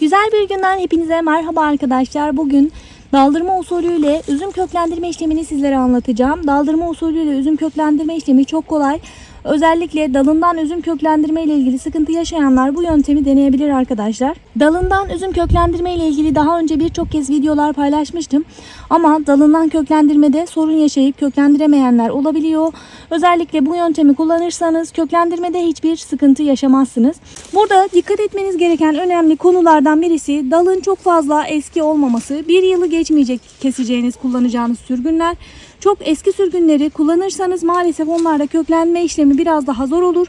Güzel bir günden hepinize merhaba arkadaşlar. Bugün daldırma usulüyle üzüm köklendirme işlemini sizlere anlatacağım. Daldırma usulüyle üzüm köklendirme işlemi çok kolay. Özellikle dalından üzüm köklendirme ile ilgili sıkıntı yaşayanlar bu yöntemi deneyebilir arkadaşlar. Dalından üzüm köklendirme ile ilgili daha önce birçok kez videolar paylaşmıştım. Ama dalından köklendirmede sorun yaşayıp köklendiremeyenler olabiliyor. Özellikle bu yöntemi kullanırsanız köklendirmede hiçbir sıkıntı yaşamazsınız. Burada dikkat etmeniz gereken önemli konulardan birisi dalın çok fazla eski olmaması. Bir yılı geçmeyecek keseceğiniz kullanacağınız sürgünler. Çok eski sürgünleri kullanırsanız maalesef onlarda köklenme işlemi biraz daha zor olur.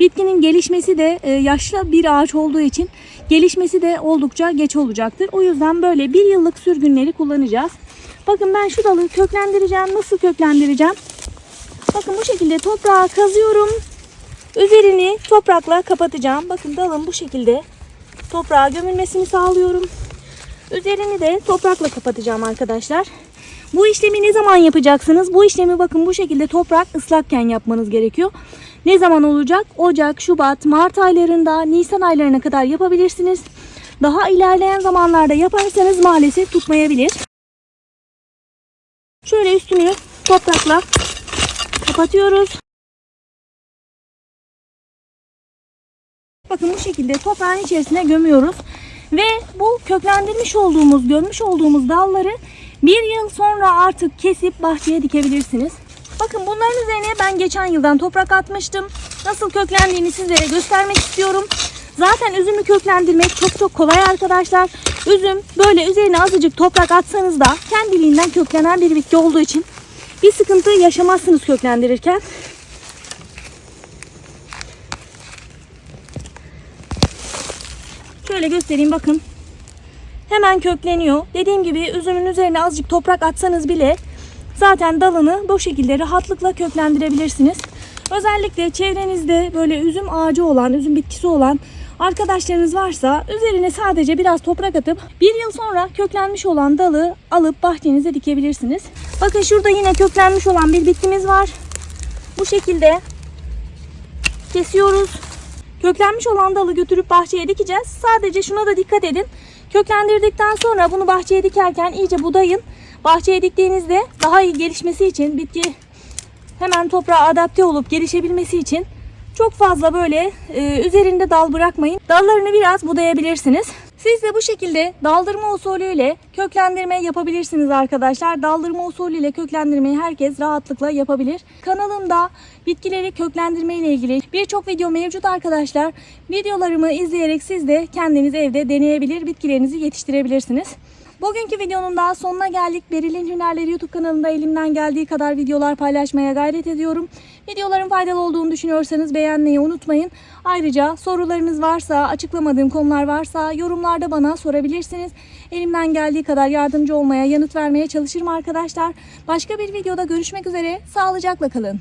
Bitkinin gelişmesi de e, yaşlı bir ağaç olduğu için gelişmesi de oldukça geç olacaktır. O yüzden böyle bir yıllık sürgünleri kullanacağız. Bakın ben şu dalı köklendireceğim. Nasıl köklendireceğim? Bakın bu şekilde toprağa kazıyorum. Üzerini toprakla kapatacağım. Bakın dalın bu şekilde toprağa gömülmesini sağlıyorum. Üzerini de toprakla kapatacağım arkadaşlar. Bu işlemi ne zaman yapacaksınız? Bu işlemi bakın bu şekilde toprak ıslakken yapmanız gerekiyor. Ne zaman olacak? Ocak, Şubat, Mart aylarında, Nisan aylarına kadar yapabilirsiniz. Daha ilerleyen zamanlarda yaparsanız maalesef tutmayabilir. Şöyle üstünü toprakla kapatıyoruz. Bakın bu şekilde toprağın içerisine gömüyoruz. Ve bu köklendirmiş olduğumuz, gömmüş olduğumuz dalları bir yıl sonra artık kesip bahçeye dikebilirsiniz. Bunların üzerine ben geçen yıldan toprak atmıştım. Nasıl köklendiğini sizlere göstermek istiyorum. Zaten üzümü köklendirmek çok çok kolay arkadaşlar. Üzüm böyle üzerine azıcık toprak atsanız da kendiliğinden köklenen bir bitki olduğu için bir sıkıntı yaşamazsınız köklendirirken. Şöyle göstereyim bakın. Hemen kökleniyor. Dediğim gibi üzümün üzerine azıcık toprak atsanız bile zaten dalını bu şekilde rahatlıkla köklendirebilirsiniz. Özellikle çevrenizde böyle üzüm ağacı olan, üzüm bitkisi olan arkadaşlarınız varsa üzerine sadece biraz toprak atıp bir yıl sonra köklenmiş olan dalı alıp bahçenize dikebilirsiniz. Bakın şurada yine köklenmiş olan bir bitkimiz var. Bu şekilde kesiyoruz. Köklenmiş olan dalı götürüp bahçeye dikeceğiz. Sadece şuna da dikkat edin. Köklendirdikten sonra bunu bahçeye dikerken iyice budayın. Bahçeye diktiğinizde daha iyi gelişmesi için bitki hemen toprağa adapte olup gelişebilmesi için çok fazla böyle e, üzerinde dal bırakmayın. Dallarını biraz budayabilirsiniz. Siz de bu şekilde daldırma usulüyle köklendirme yapabilirsiniz arkadaşlar. Daldırma usulüyle köklendirmeyi herkes rahatlıkla yapabilir. Kanalımda bitkileri köklendirme ile ilgili birçok video mevcut arkadaşlar. Videolarımı izleyerek siz de kendiniz evde deneyebilir, bitkilerinizi yetiştirebilirsiniz. Bugünkü videonun daha sonuna geldik. Beril'in Hünerleri YouTube kanalında elimden geldiği kadar videolar paylaşmaya gayret ediyorum. Videoların faydalı olduğunu düşünüyorsanız beğenmeyi unutmayın. Ayrıca sorularınız varsa, açıklamadığım konular varsa yorumlarda bana sorabilirsiniz. Elimden geldiği kadar yardımcı olmaya, yanıt vermeye çalışırım arkadaşlar. Başka bir videoda görüşmek üzere. Sağlıcakla kalın.